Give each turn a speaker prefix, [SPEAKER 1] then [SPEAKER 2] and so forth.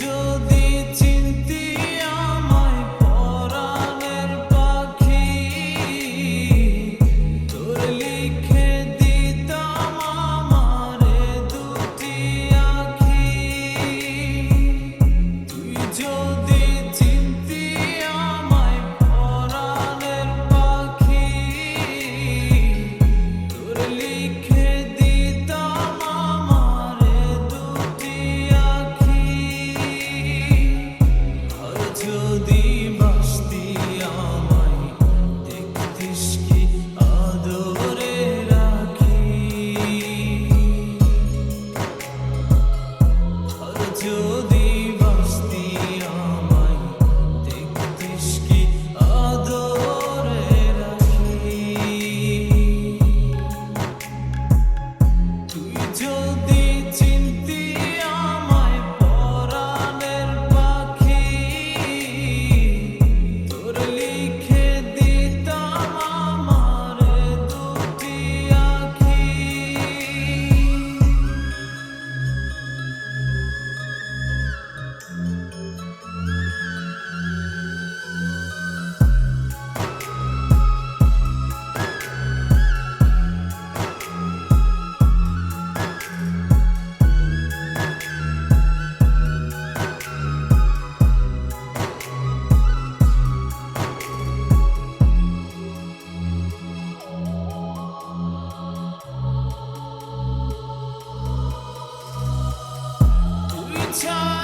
[SPEAKER 1] যদি time.